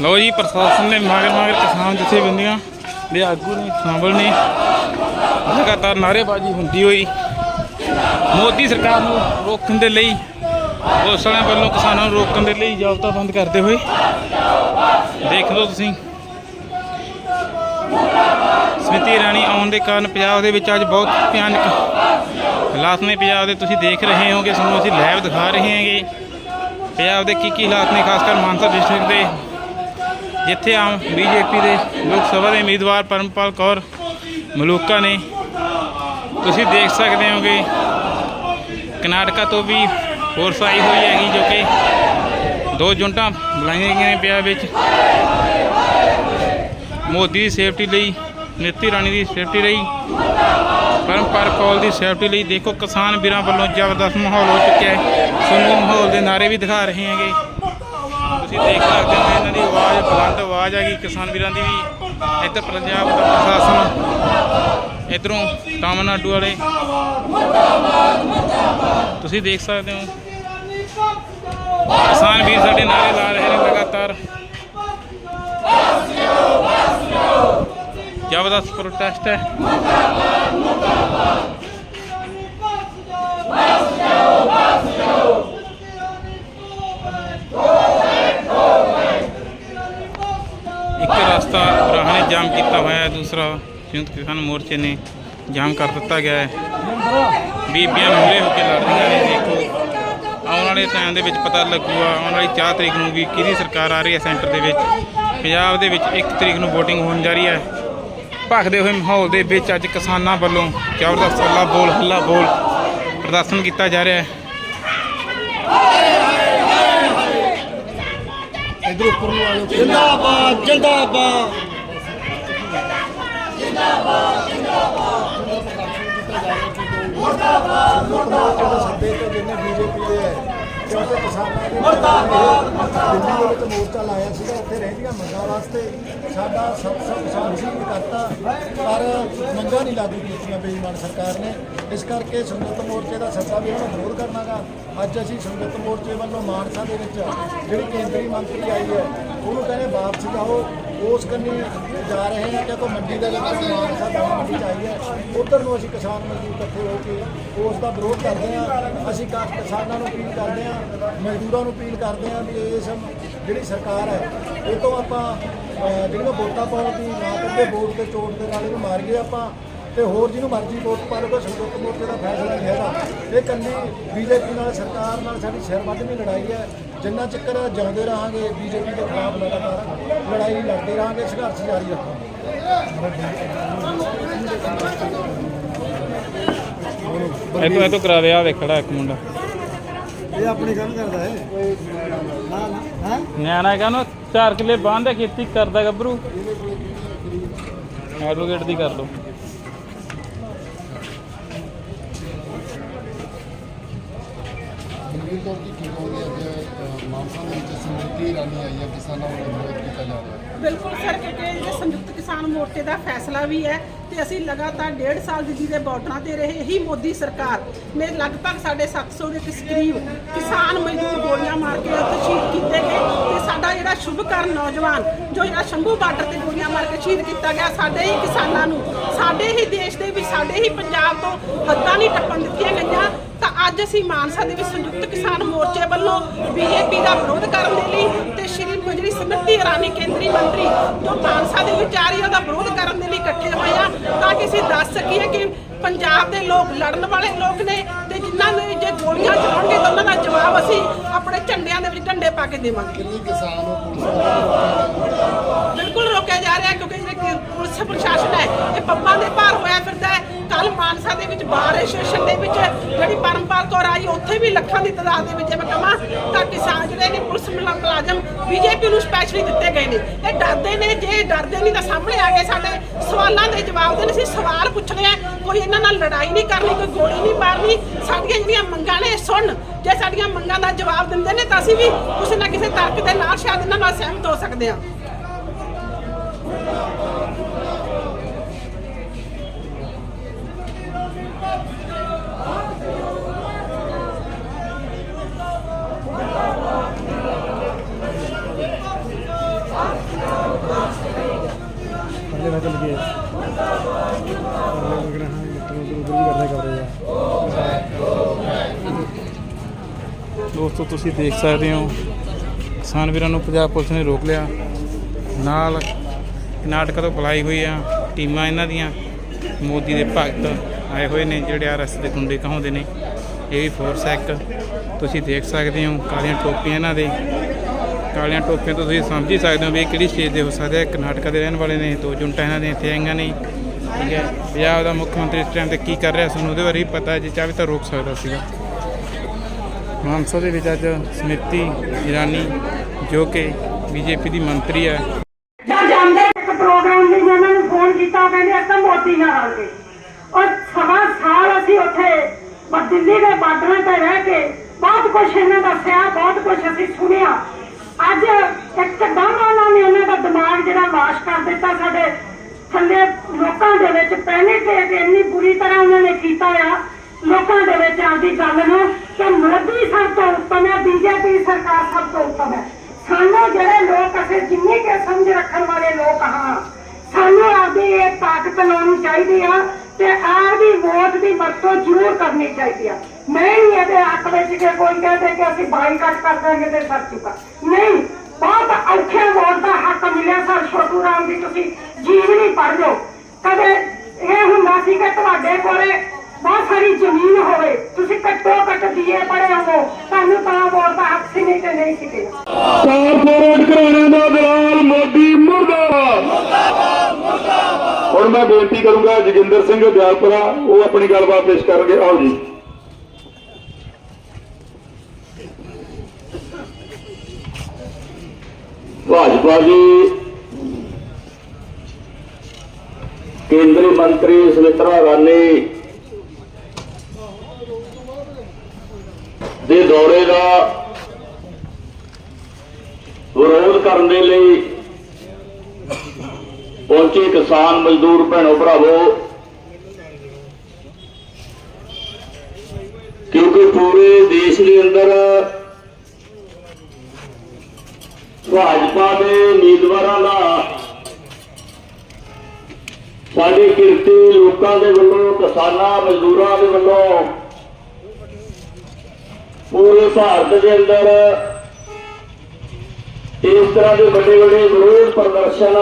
ਲਓ ਜੀ, ਪ੍ਰਸ਼ਾਸਨ ਨੇ ਮਗਰ ਮਾਗਰ ਕਿਸਾਨ ਜਥੇਬੰਦੀਆਂ ਦੇ ਆਗੂ ਨੇ ਸ਼ਾਮਲ ਨੇ। ਲਗਾਤਾਰ ਨਾਅਰੇਬਾਜ਼ੀ ਹੁੰਦੀ ਹੋਈ ਮੋਦੀ ਸਰਕਾਰ ਨੂੰ ਰੋਕਣ ਦੇ ਲਈ ਉਸ ਵੱਲੋਂ ਕਿਸਾਨਾਂ ਨੂੰ ਰੋਕਣ ਦੇ ਲਈ ਜਾਬਤਾ ਬੰਦ ਕਰਦੇ ਹੋਏ। ਦੇਖ ਲਓ ਤੁਸੀਂ। ਸਮਿਤੀ ਰਾਣੀ ਆਉਣ ਦੇ ਕਾਰਨ ਪੰਜਾਬ ਦੇ ਵਿੱਚ ਅੱਜ ਬਹੁਤ ਭਿਆਨਕ ਹਾਲਾਤ ਨੇ। ਪੰਜਾਬ ਦੇ ਤੁਸੀਂ ਦੇਖ ਰਹੇ ਹੋਗੇ, ਤੁਹਾਨੂੰ ਅਸੀਂ ਲਾਈਵ ਦਿਖਾ ਰਹੇ ਹਾਂਗੇ। ਪੰਜਾਬ ਦੇ ਕੀ ਕੀ ਹਾਲਾਤ ਨੇ ਖਾਸ ਕਰ ਮਾਨਸਾ ਡਿਸਟ੍ਰਿਕਟ ਦੇ ਜਿੱਥੇ ਆਮ ਬੀਜੇਪੀ ਦੇ ਲੋਕ ਸਭਾ ਦੇ ਉਮੀਦਵਾਰ ਪਰਮਪਾਲ ਕੌਰ ਮਲੂਕਾ ਨੇ, ਤੁਸੀਂ ਦੇਖ ਸਕਦੇ ਹੋਗੇ, ਕਰਨਾਟਕਾ ਤੋਂ ਵੀ ਫੋਰਸ ਆਈ ਹੋਈ ਹੈਗੀ ਜੋ ਕਿ ਦੋ ਜੁੰਟਾਂ ਬੁਲਾਈਆਂ ਗਈਆਂ ਨੇ ਪੰਜਾਬ ਵਿੱਚ। ਮੋਦੀ ਦੀ ਸੇਫਟੀ ਲਈ, ਨੀਤੀ ਰਾਣੀ ਦੀ ਸੇਫਟੀ ਲਈ, ਪਰਮਪਾਲ ਕੌਰ ਦੀ ਸੇਫਟੀ ਲਈ ਦੇਖੋ ਕਿਸਾਨ ਵੀਰਾਂ ਵੱਲੋਂ ਜ਼ਬਰਦਸਤ ਮਾਹੌਲ ਹੋ ਚੁੱਕਿਆ ਹੈ। ਤੁਹਾਨੂੰ ਮਾਹੌਲ ਦੇ ਨਾਰੇ ਵੀ ਦਿਖਾ ਰਹੇ ਹੈਗੇ। ਤੁਸੀਂ ਦੇਖ ਸਕਦੇ ਹੋ ਇਹਨਾਂ ਆਵਾਜ਼ ਆ ਗਈ ਕਿਸਾਨ ਵੀਰਾਂ ਦੀ ਵੀ। ਇੱਧਰ ਪੰਜਾਬ ਦਾ ਪ੍ਰਸ਼ਾਸਨ, ਇੱਧਰੋਂ ਤਾਮਿਲਨਾਡੂ ਵਾਲੇ। ਤੁਸੀਂ ਦੇਖ ਸਕਦੇ ਹੋ। ਕਿਸਾਨ ਵੀਰ ਸਾਡੇ ਨਾਰੇ ਲਾ ਰਹੇ ਨੇ ਲਗਾਤਾਰ। ਜ਼ਬਰਦਸਤ ਪ੍ਰੋਟੈਸਟ ਹੈ। ਰਸਤਾ ਰਾਹ ਨੇ ਜਾਮ ਕੀਤਾ ਹੋਇਆ ਹੈ। ਦੂਸਰਾ ਸੰਯੁਕਤ ਕਿਸਾਨ ਮੋਰਚੇ ਨੇ ਜਾਮ ਕਰ ਦਿੱਤਾ ਗਿਆ ਹੈ। ਬੀਬੀਆਂ ਮੂਰੇ ਹੋ ਕੇ ਲੜ ਰਹੀਆਂ ਨੇ, ਦੇਖੋ। ਆਉਣ ਵਾਲੇ ਟਾਈਮ ਦੇ ਵਿੱਚ ਪਤਾ ਲੱਗੂਗਾ, ਆਉਣ ਵਾਲੀ 4 ਤਰੀਕ ਨੂੰ ਵੀ ਕਿਹਦੀ ਸਰਕਾਰ ਆ ਰਹੀ ਹੈ ਸੈਂਟਰ ਦੇ ਵਿੱਚ। ਪੰਜਾਬ ਦੇ ਵਿੱਚ 1 ਤਰੀਕ ਨੂੰ VOTING ਹੋਣ ਜਾ ਰਹੀ ਹੈ। ਭਖਦੇ ਹੋਏ ਮਾਹੌਲ ਦੇ ਵਿੱਚ ਅੱਜ ਕਿਸਾਨਾਂ ਵੱਲੋਂ ਜ਼ਬਰਦਸਤ ਹੱਲਾ ਬੋਲ ਹੱਲਾ ਬੋਲ ਪ੍ਰਦਰਸ਼ਨ ਕੀਤਾ ਜਾ ਰਿਹਾ ਹੈ। ਜਿੰਦਾਬਾਦ ਜਿੰਦਾਬਾਦ। ਜਿੰਦਾਬਾਦ ਸੱਦੇ ਤੋਂ ਜਿੰਨੇ ਬੀਜੇਪੀ ਦੇ ਹੈ ਮੁਰਦਾਬਾਦ ਦਿੱਲੀ ਦੇ ਵਿੱਚ ਮੋਰਚਾ ਲਾਇਆ ਸੀਗਾ ਉੱਥੇ ਰਹਿੰਦੀਆਂ ਮੰਗਾਂ ਵਾਸਤੇ ਸਾਡਾ ਸਭ ਸਭ ਕਿਸਾਨ ਸ਼ਹੀਦ ਕਰਤਾ ਪਰ ਮੰਗਾਂ ਨਹੀਂ ਲਾਗੂ ਕੀਤੀਆਂ ਬੇਈਮਾਨ ਸਰਕਾਰ ਨੇ ਇਸ ਕਰਕੇ ਸੰਯੁਕਤ ਮੋਰਚੇ ਦਾ ਸੱਦਾ ਵੀ ਉਹਨਾਂ ਨੂੰ ਵਿਰੋਧ ਕਰਨਾਗਾ ਅੱਜ ਅਸੀਂ ਸੰਯੁਕਤ ਮੋਰਚੇ ਵੱਲੋਂ ਮਾਨਸਾ ਦੇ ਵਿੱਚ ਜਿਹੜੀ ਕੇਂਦਰੀ ਮੰਤਰੀ ਆਈ ਹੈ ਉਹਨੂੰ ਕਹਿੰਦੇ ਵਾਪਸ ਜਾਓ। ਉਸ ਕੰਨੀ ਜਾ ਰਹੇ ਹਾਂ ਕਿਉਂਕਿ ਮੰਡੀ ਦਾ ਵਿੱਚ ਮਾਨਸਾ ਦਾਣਾ ਮੰਡੀ ਚ ਆਈ ਹੈ। ਉਧਰ ਨੂੰ ਅਸੀਂ ਕਿਸਾਨ ਮਜ਼ਦੂਰ ਇਕੱਠੇ ਹੋ ਕੇ ਉਸ ਦਾ ਵਿਰੋਧ ਕਰਦੇ ਹਾਂ। ਅਸੀਂ ਕਾ- ਕਿਸਾਨਾਂ ਨੂੰ ਅਪੀਲ ਕਰਦੇ ਹਾਂ ਮਜ਼ਦੂਰਾਂ ਨੂੰ ਅਪੀਲ ਕਰਦੇ ਹਾਂ ਵੀ ਇਸ ਜਿਹੜੀ ਸਰਕਾਰ ਹੈ ਇਹ ਤੋਂ ਆਪਾਂ ਅਹ, ਜਿਹੜੀਆਂ ਵੋਟਾਂ ਪਾਉਣ ਦੀ ਨਾ ਕਰਦੇ ਵੋਟ ਤੇ ਚੋਟ ਦੇ ਨਾਲ ਇਹਨੂੰ ਮਾਰੀਏ ਆਪਾਂ ਤੇ ਹੋਰ ਜਿਹਨੂੰ ਮਰਜ਼ੀ ਵੋਟ ਪਾ ਲਓ ਸੰਯੁਕਤ ਮੋਰਚੇ ਦਾ ਫੈਸਲਾ ਨਹੀਂ ਹੈਗਾ। ਇਹ ਕੱਲੀ ਬੀਜੇਪੀ ਨਾਲ ਸਰਕਾਰ ਨਾਲ ਸਾਡੀ ਸਿਰ ਲੜਾਈ ਹੈ। ਜਿੰਨਾ ਚਿਰ ਜਿਉਂਦੇ ਰਹਾਂਗੇ ਬੀਜੇਪੀ ਦੇ ਖਿਲਾਫ ਲਗਾਤਾਰ ਲੜਾਈ ਲੜਦੇ ਰਹਾਂਗੇ ਸੰਘਰਸ਼ ਜਾਰੀ ਰੱਖਾਂਗੇ। ਇਹ ਤੋਂ ਇਹ ਤੋਂ ਕਰਾ ਦੇ ਆ ਵੇਖ ਖੜਾ ਇੱਕ ਮੁੰਡਾ। ਇਹ ਆਪਣੀ ਕੰਮ ਕਰਦਾ ਹੈ। ਨਾ ਨਾ ਹਾਂ? ਨਿਆਣਾ ਨਾ 4 ਕਿੱਲੇ ਬਾਂਹ ਖੇਤੀ ਕਰਦਾ ਗੱਭਰੂ। ਐਡਵੋਕੇਟ ਦੀ ਕਰ ਲਓ। ਤੌਰ ਤੇ ਕੀ ਕਹੋਗੇ ਅੱਜ ਮਾਨਸਾ ਦੇ ਵਿੱਚ ਸਮ੍ਰਿਤੀ ਰਾਣੀ ਆਈ ਹੈ ਕਿਸਾਨਾਂ ਵੱਲੋਂ ਵਿਰੋਧ ਕੀਤਾ ਜਾ ਰਿਹਾ ਹੈ। ਬਿਲਕੁਲ ਸਰ, ਕਿਉਂਕਿ ਇਹ ਸੰਯੁਕਤ ਕਿਸਾਨ ਮੋਰਚੇ ਦਾ ਫੈਸਲਾ ਵੀ ਹੈ ਤੇ ਅਸੀਂ ਲਗਾਤਾਰ ਡੇਢ ਸਾਲ ਦਿੱਲੀ ਦੇ ਬਾਰਡਰਾਂ ਤੇ ਰਹੇ ਹੀ ਮੋਦੀ ਸਰਕਾਰ ਨੇ ਲਗਭਗ ਸਾਡੇ 700 ਦੇ ਕਰੀਬ ਕਿਸਾਨ ਮਜ਼ਦੂਰ ਗੋਲੀਆਂ ਮਾਰ ਕੇ ਉੱਥੇ ਸ਼ਹੀਦ ਕੀਤੇ ਗਏ ਤੇ ਸਾਡਾ ਜਿਹੜਾ ਸ਼ੁਭਕਰਨ ਨੌਜਵਾਨ, ਜੋ ਜਿਹੜਾ ਸ਼ੰਭੂ ਬਾਰਡਰ ਤੇ ਗੋਲੀਆਂ ਮਾਰ ਕੇ ਸ਼ਹੀਦ ਕੀਤਾ ਗਿਆ, ਸਾਡੇ ਹੀ ਕਿਸਾਨਾਂ ਨੂੰ, ਸਾਡੇ ਹੀ ਦੇਸ਼ ਦੇ ਵਿੱਚ, ਸਾਡੇ ਹੀ ਪੰਜਾਬ ਤੋਂ ਹੱਦਾਂ ਨਹੀਂ ਟੱਪਣ ਦਿੱਤੀਆਂ ਗਈਆਂ। ਤਾਂ ਅੱਜ ਅਸੀਂ ਮਾਨਸਾ ਦੇ ਵਿੱਚ ਸੰਯੁਕਤ ਕਿਸਾਨ ਮੋਰਚੇ ਵੱਲੋਂ ਬੀਜੇਪੀ ਦਾ ਵਿਰੋਧ ਕਰਨ ਦੇ ਲਈ ਤੇ ਸ਼੍ਰੀ ਜਿਹੜੀ ਸਮਿਤੀ ਇਰਾਨੀ ਕੇਂਦਰੀ ਮੰਤਰੀ ਜੋ ਮਾਨਸਾ ਦੇ ਵਿੱਚ ਆ ਰਹੀ ਹੈ ਉਹਦਾ ਵਿਰੋਧ ਕਰਨ ਦੇ ਲਈ ਇਕੱਠੇ ਹੋਏ ਆ ਤਾਂ ਕਿ ਅਸੀਂ ਦੱਸ ਸਕੀਏ ਕਿ ਪੰਜਾਬ ਦੇ ਲੋਕ ਲੜਨ ਵਾਲੇ ਲੋਕ ਨੇ ਤੇ ਜਿਨ੍ਹਾਂ ਨੇ ਜੇ ਗੋਲੀਆਂ ਚਲਾਉਣਗੇ ਤਾਂ ਉਹਨਾਂ ਦਾ ਜਵਾਬ ਅਸੀਂ ਆਪਣੇ ਝੰਡਿਆਂ ਦੇ ਵਿੱਚ ਝੰਡੇ ਪਾ ਕੇ ਦੇਵਾਂਗੇ। ਬਿਲਕੁਲ ਰੋਕਿਆ ਜਾ ਰਿਹਾ ਕਿਉਂਕਿ ਜਿਹੜੇ ਪੁਲਿਸ ਪ੍ਰਸ਼ਾਸਨ ਹੈ ਇਹ ਪੱਪਾਂ ਦੇ ਭਾਰ ਹੋਇਆ ਫਿਰਦਾ ਹੈ। ਕੱਲ ਮਾਨਸਾ ਦੇ ਵਿੱਚ ਬਾਰ ਐਸੋਸੀਏਸ਼ਨ ਦੇ ਵਿੱਚ ਜਿਹੜੀ ਪਰਮਪਾਲ ਕੌਰ ਆਈ ਉੱਥੇ ਵੀ ਲੱਖਾਂ ਦੀ ਤਾਦਾਦ ਦੇ ਵਿੱਚ ਮੈਂ ਕਹਾਂ ਤਾਂ ਕਿਸਾਨ ਜਿਹੜੇ ਨੇ ਪੁਲਿਸ ਮੁਲਾਜ਼ਮ ਬੀਜੇਪੀ ਨੂੰ ਸਪੈਸ਼ਲੀ ਦਿੱਤੇ ਗਏ ਨੇ। ਇਹ ਡਰਦੇ ਨੇ, ਜੇ ਡਰਦੇ ਨਹੀਂ ਤਾਂ ਸਾਹਮਣੇ ਆ ਕੇ ਸਾਡੇ। ਸਵਾਲਾਂ ਦੇ ਜਵਾਬ ਦੇਣ ਅਸੀਂ ਸਵਾਲ ਪੁੱਛਣੇ ਆ। ਕੋਈ ਇਹਨਾਂ ਨਾਲ ਲੜਾਈ ਨਹੀਂ ਕਰਨੀ, ਕੋਈ ਗੋਲੀ ਨਹੀਂ ਮਾਰਨੀ। ਸਾਡੀਆਂ ਜਿਹੜੀਆਂ ਮੰਗਾਂ ਨੇ ਸੁਣ। ਜੇ ਸਾਡੀਆਂ ਮੰਗਾਂ ਦਾ ਜਵਾਬ ਦਿੰਦੇ ਨੇ ਤਾਂ ਅਸੀਂ ਵੀ ਕਿਸੇ ਨਾ ਕਿਸੇ ਤਰਕ ਦੇ ਨਾਲ ਸ਼ਾਇਦ ਇਹਨਾਂ ਨਾਲ ਸਹਿਮਤ ਹੋ ਸਕਦੇ ਹਾਂ। ਦੋਸਤੋ ਤੁਸੀਂ ਦੇਖ ਸਕਦੇ ਹੋ ਕਿਸਾਨ ਵੀਰਾਂ ਨੂੰ ਪੰਜਾਬ ਪੁਲਿਸ ਨੇ ਰੋਕ ਲਿਆ। ਨਾਲ ਕਰਨਾਟਕਾ ਤੋਂ ਬੁਲਾਈ ਹੋਈ ਆ ਟੀਮਾਂ ਇਹਨਾਂ ਦੀਆਂ। ਮੋਦੀ ਦੇ ਭਗਤ ਆਏ ਹੋਏ ਨੇ ਜਿਹੜੇ ਆਰਐਸ ਦੇ ਗੁੰਡੇ ਕਹਾਉਂਦੇ ਨੇ। ਇਹ ਵੀ ਫੋਰਸ ਹੈ ਇੱਕ। ਤੁਸੀਂ ਦੇਖ ਸਕਦੇ ਹੋ ਕਾਲੀਆਂ ਟੋਪੀਆਂ ਇਹਨਾਂ ਦੇ। ਕਾਲੀਆਂ ਟੋਪੀਆਂ ਤੋਂ ਤੁਸੀਂ ਸਮਝ ਹੀ ਸਕਦੇ ਹੋ ਵੀ ਇਹ ਕਿਹੜੀ ਸਟੇਜ ਦੇ ਹੋ ਸਕਦੇ ਆ ਕਰਨਾਟਕਾ ਦੇ ਰਹਿਣ ਵਾਲੇ ਨੇ ਦੋ ਜੁੰਟਾਂ ਇਹਨਾਂ ਦੀਆਂ ਇੱਥੇ ਆਈਆਂ ਨੇ। ਠੀਕ ਹੈ। ਪੰਜਾਬ ਦਾ ਮੁੱਖ ਮੰਤਰੀ ਇਸ ਟਾਈਮ ਤੇ ਕੀ ਕਰ ਰਿਹਾ ਸਾਨੂੰ ਉਹਦੇ ਬਾਰੇ ਵੀ ਪਤਾ ਹੈ, ਜੇ ਚਾਹੇ ਤਾਂ ਰੋਕ ਸਕਦਾ ਸੀਗਾ। ਮਾਨਸਾ ਦੇ ਵਿੱਚ ਅੱਜ ਸਮਿਤੀ ਇਰਾਨੀ ਜੋ ਕਿ ਬੀਜੇਪੀ ਦੀ ਮੰਤਰੀ ਹੈ। ਜਦ ਜਾਂਦੇ ਇੱਕ ਪ੍ਰੋਗਰਾਮ ਲਈ ਉਹਨਾਂ ਨੂੰ ਫੋਨ ਕੀਤਾ, ਕਹਿੰਦੇ ਅਸੀਂ ਮੋਦੀ ਨਾਲ ਔਰ ਸਵਾ ਸਾਲ ਅਸੀਂ ਉੱਥੇ ਦਿੱਲੀ ਦੇ ਬਾਰਡਰਾਂ ਤੇ ਰਹਿ ਕੇ ਬਹੁਤ ਕੁਝ ਇਹਨਾਂ ਦੱਸਿਆ ਬਹੁਤ ਕੁਝ ਅਸੀਂ ਸੁਣਿਆ। ਅੱਜ ਇੱਕਦਮ ਉਹਨਾਂ ਨੇ ਉਹਨਾਂ ਦਾ ਦਿਮਾਗ ਜਿਹੜਾ ਵਾਸ਼ ਕਰ ਦਿੱਤਾ ਸਾਡੇ ਥੱਲੇ ਲੋਕਾਂ ਦੇ ਵਿੱਚ। ਪਹਿਲੇ ਤੇ ਇੰਨੀ ਬੁਰੀ ਤਰ੍ਹਾਂ ਉਹਨਾਂ ਨੇ ਕੀਤਾ ਆ। ਲੋਕਾਂ ਦੇ ਵਿੱਚ ਆਉਂਦੀ ਗੱਲ ਨੂੰ ਕਿ ਮੋਦੀ ਸਭ ਤੋਂ ਉੱਤਮ ਹੈ, ਬੀਜੇਪੀ ਸਰਕਾਰ ਸਭ ਤੋਂ ਉੱਤਮ ਹੈ। ਸਾਨੂੰ ਜਿਹੜੇ ਲੋਕ ਅਸੀਂ ਜਿੰਨੀ ਕੇ ਸਮਝ ਰੱਖਣ ਵਾਲੇ ਲੋਕ ਹਾਂ। ਸਾਨੂੰ ਆਪਦੀ ਇਹ ਤਾਕਤ ਲਾਉਣੀ ਚਾਹੀਦੀ ਆ ਤੇ ਆਪਦੀ ਵੋਟ ਦੀ ਵਰਤੋਂ ਜ਼ਰੂਰ ਕਰਨੀ ਚਾਹੀਦੀ ਆ। ਮੈਂ ਨਹੀਂ ਇਹਦੇ ਹੱਕ ਵਿੱਚ ਕਿ ਕੋਈ ਕਹਦੇ ਕਿ ਅਸੀਂ ਬਾਈਕਾਟ ਕਰ ਦਾਂਗੇ ਤੇ ਸਰ ਚੁੱਕਾ। ਨਹੀਂ, ਬਹੁਤ ਔਖੇ ਵੋਟ ਦਾ ਹੱਕ ਮਿਲਿਆ ਸਰ, ਛੋਟੂ ਰਾਮ ਦੀ ਤੁਸੀਂ ਜੀਵਨੀ ਪੜ੍ਹ ਲਓ। ਕਦੇ ਇਹ ਹੁੰਦਾ ਸੀ ਕਿ ਤੁਹਾਡੇ ਕੋਲੇ ਬਹੁਤ ਜ਼ਮੀਨ ਹੋਵੇ, ਤੁਸੀਂ ਘੱਟੋ ਘੱਟ ਦੀਏ ਪੜੇ ਹੋ ਤੁਹਾਨੂੰ ਤਾਂ ਵੋਟ ਦਾ ਹੱਕ ਸੀ, ਨਹੀਂ ਤੇ ਨਹੀਂ ਸੀ ਦੇਣਾ। ਕਾਰਪੋਰੇਟ ਘਰਾਣੇ ਦਾ ਦਲਾਲ ਮੋਦੀ, ਮੁਰਦਾਬਾਦ। ਹੁਣ ਮੈਂ ਬੇਨਤੀ ਕਰੂੰਗਾ ਜੋਗਿੰਦਰ ਸਿੰਘ ਦਿਆਲਪੁਰਾ, ਉਹ ਆਪਣੀ ਗੱਲਬਾਤ ਪੇਸ਼ ਕਰਨਗੇ। ਆਓ ਜੀ। ਭਾਜਪਾ ਜੀ, ਕੇਂਦਰੀ ਮੰਤਰੀ ਸੁਮਿਤਰਾ ਰਾਣੀ ਦੌਰੇ ਦਾ ਵਿਰੋਧ ਕਰਨ ਦੇ ਲਈ ਪਹੁੰਚੇ ਕਿਸਾਨ ਮਜ਼ਦੂਰ ਭੈਣੋ ਭਰਾਵੋ, ਕਿਉਂਕਿ ਪੂਰੇ ਦੇਸ਼ ਦੇ ਅੰਦਰ ਭਾਜਪਾ ਦੇ ਉਮੀਦਵਾਰਾਂ ਦਾ ਸਾਡੇ ਕਿਰਤੀ ਲੋਕਾਂ ਦੇ ਵੱਲੋਂ, ਕਿਸਾਨਾਂ ਮਜ਼ਦੂਰਾਂ ਦੇ ਵੱਲੋਂ ਪੂਰੇ ਭਾਰਤ ਦੇ ਅੰਦਰ ਇਸ ਤਰ੍ਹਾਂ ਦੇ ਵੱਡੇ ਵੱਡੇ ਵਿਰੋਧ ਪ੍ਰਦਰਸ਼ਨ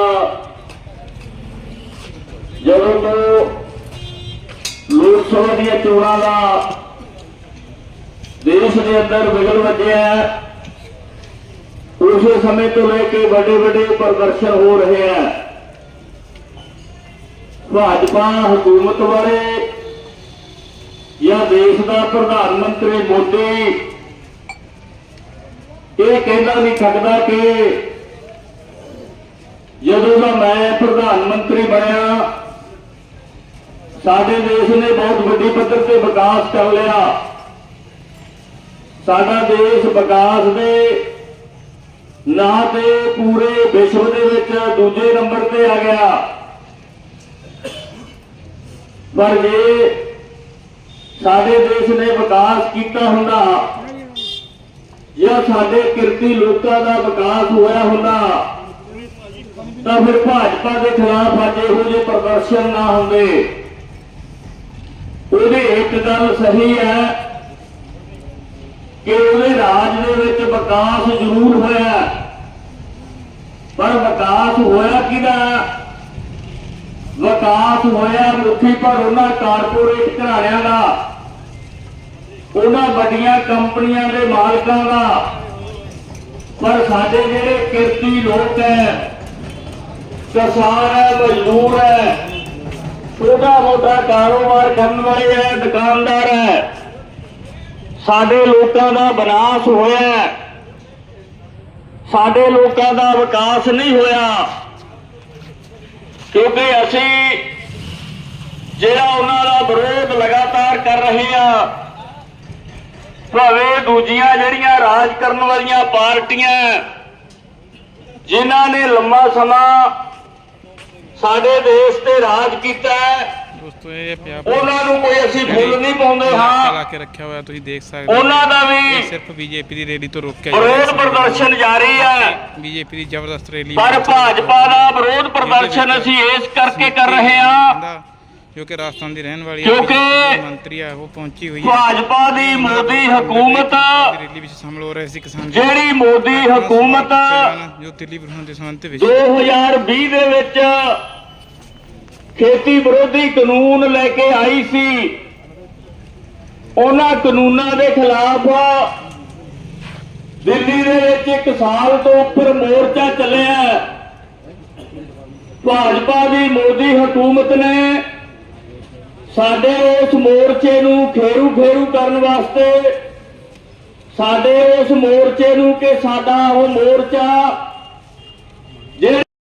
ਜਦੋਂ ਤੋਂ ਲੋਕ ਸਭਾ ਦੀਆਂ ਚੋਣਾਂ ਦਾ ਦੇਸ਼ ਦੇ ਅੰਦਰ ਵਿਗਲ ਵੱਜਿਆ ਉਸੇ ਸਮੇਂ ਤੋਂ ਲੈ ਕੇ ਵੱਡੇ ਵੱਡੇ ਪ੍ਰਦਰਸ਼ਨ ਹੋ ਰਹੇ ਆ ਭਾਜਪਾ ਹਕੂਮਤ ਬਾਰੇ ਜਾਂ ਦੇਸ਼ ਦਾ ਪ੍ਰਧਾਨ ਮੰਤਰੀ ਮੋਦੀ ਇਹ ਕਹਿੰਦਾ ਨਹੀਂ ਸਕਦਾ ਕਿ ਜਦੋਂ ਦਾ ਮੈਂ ਪ੍ਰਧਾਨ ਮੰਤਰੀ ਬਣਿਆ, ਸਾਡੇ ਦੇਸ਼ ਨੇ ਬਹੁਤ ਵੱਡੀ ਪੱਧਰ ਤੇ ਵਿਕਾਸ ਕਰ ਲਿਆ। ਸਾਡਾ ਦੇਸ਼ ਵਿਕਾਸ ਦੇ ਨਾਂ ਤੇ ਪੂਰੇ ਵਿਸ਼ਵ ਦੇ ਵਿੱਚ ਦੂਜੇ ਨੰਬਰ ਤੇ ਆ ਗਿਆ। ਪਰ ਜੇ ਸਾਡੇ ਦੇਸ਼ ਨੇ ਵਿਕਾਸ ਕੀਤਾ ਹੁੰਦਾ ਜਾਂ ਸਾਡੇ ਕਿਰਤੀ ਲੋਕਾਂ ਦਾ ਵਿਕਾਸ ਹੋਇਆ ਹੁੰਦਾ, ਤਾਂ ਫਿਰ ਭਾਜਪਾ ਦੇ ਖਿਲਾਫ ਅੱਜ ਇਹੋ ਜਿਹੇ ਪ੍ਰਦਰਸ਼ਨ ਨਾ ਹੁੰਦੇ। ਉਹਦੇ ਇੱਕ ਗੱਲ ਸਹੀ ਹੈ ਕਿ ਉਹਦੇ ਰਾਜ ਦੇ ਵਿੱਚ ਵਿਕਾਸ ਜ਼ਰੂਰ ਹੋਇਆ। ਪਰ ਵਿਕਾਸ ਹੋਇਆ ਕਿਹਦਾ? ਵਿਕਾਸ ਹੋਇਆ ਮੁੱਠੀ ਪਰ ਉਹਨਾਂ ਕਾਰਪੋਰੇਟ ਘਰਾਣਿਆਂ ਦਾ। ਉਹਨਾਂ ਵੱਡੀਆਂ ਕੰਪਨੀਆਂ ਦੇ ਮਾਲਕਾਂ ਦਾ। ਪਰ ਸਾਡੇ ਜਿਹੜੇ ਕਿਰਤੀ ਲੋਕ ਹੈ, ਕਿਸਾਨ ਹੈ, ਮਜ਼ਦੂਰ ਹੈ, ਛੋਟਾ ਮੋਟਾ ਕਾਰੋਬਾਰ ਕਰਨ ਵਾਲੇ ਹੈ, ਦੁਕਾਨਦਾਰ ਹੈ, ਸਾਡੇ ਲੋਕਾਂ ਦਾ ਵਿਨਾਸ਼ ਹੋਇਆ ਸਾਡੇ ਲੋਕਾਂ ਦਾ ਵਿਕਾਸ ਨਹੀਂ ਹੋਇਆ। ਕਿਉਂਕਿ ਅਸੀਂ ਜਿਹੜਾ ਉਹਨਾਂ ਦਾ ਵਿਰੋਧ ਲਗਾਤਾਰ ਕਰ ਰਹੇ ਆ ਭਾਵੇਂ ਦੂਜੀਆਂ ਜਿਹੜੀਆਂ ਰਾਜ ਕਰਨ ਵਾਲੀਆਂ ਪਾਰਟੀਆਂ ਜਿਨ੍ਹਾਂ ਨੇ ਲੰਮਾ ਸਮਾਂ ਸਾਡੇ ਦੇਸ਼ ਤੇ ਰਾਜ ਕੀਤਾ ਹੈ ਦੋਸਤੋ ਇਹ ਪੰਜਾਬ ਉਹਨਾਂ ਨੂੰ ਕੋਈ ਅਸੀਂ ਫੁੱਲ ਨਹੀਂ ਪਾਉਂਦੇ ਲਾ ਹਾਂ। ਕੇ ਰੱਖਿਆ ਹੋਇਆ ਤੁਸੀਂ ਦੇਖ ਸਕਦੇ ਹੋ। ਉਹਨਾਂ ਦਾ ਵੀ ਸਿਰਫ ਬੀਜੇਪੀ ਦੀ ਰੈਲੀ ਤੋਂ ਰੋਕਿਆ ਵਿਰੋਧ ਪ੍ਰਦਰਸ਼ਨ ਜਾਰੀ ਹੈ ਬੀਜੇਪੀ ਦੀ ਜ਼ਬਰਦਸਤ ਰੈਲੀ ਪਰ ਭਾਜਪਾ ਦਾ ਵਿਰੋਧ ਪ੍ਰਦਰਸ਼ਨ ਅਸੀਂ ਇਸ ਕਰਕੇ ਕਰ ਰਹੇ ਹਾਂ ਜੋ ਕਿ ਰਾਜਸਥਾਨ ਦੀ ਰਹਿਣ ਵਾਲੀ ਕਿਉਂਕਿ ਮੰਤਰੀ ਆ ਉਹ ਪਹੁੰਚੀ ਹੋਈ ਹੈ ਭਾਜਪਾ ਦੀ ਮੋਦੀ ਹਕੂਮਤ ਰੈਲੀ ਵਿੱਚ ਸ਼ਾਮਲ ਹੋ ਰਹੇ ਸੀ ਕਿਸਾਨ ਜਿਹੜੀ ਮੋਦੀ ਹਕੂਮਤ ਜੋ ਦਿੱਲੀ ਵਿਰੋਧ ਦੇ ਸੰਬੰਧ ਵਿੱਚ 2020 ਦੇ ਵਿੱਚ ਖੇਤੀ ਵਿਰੋਧੀ ਕਾਨੂੰਨ ਲੈ ਕੇ ਆਈ ਸੀ। ਉਹਨਾਂ ਕਾਨੂੰਨਾਂ ਦੇ ਖਿਲਾਫ ਦਿੱਲੀ ਦੇ ਵਿੱਚ ਇੱਕ ਸਾਲ ਤੋਂ ਉੱਪਰ ਮੋਰਚਾ ਚੱਲਿਆ। ਭਾਜਪਾ ਦੀ ਮੋਦੀ ਹਕੂਮਤ ਨੇ ਸਾਡੇ ਉਸ ਮੋਰਚੇ ਨੂੰ ਖੇਰੂ ਖੇਰੂ ਕਰਨ ਵਾਸਤੇ, ਸਾਡੇ ਉਸ ਮੋਰਚੇ ਨੂੰ ਕਿ ਸਾਡਾ ਉਹ ਮੋਰਚਾ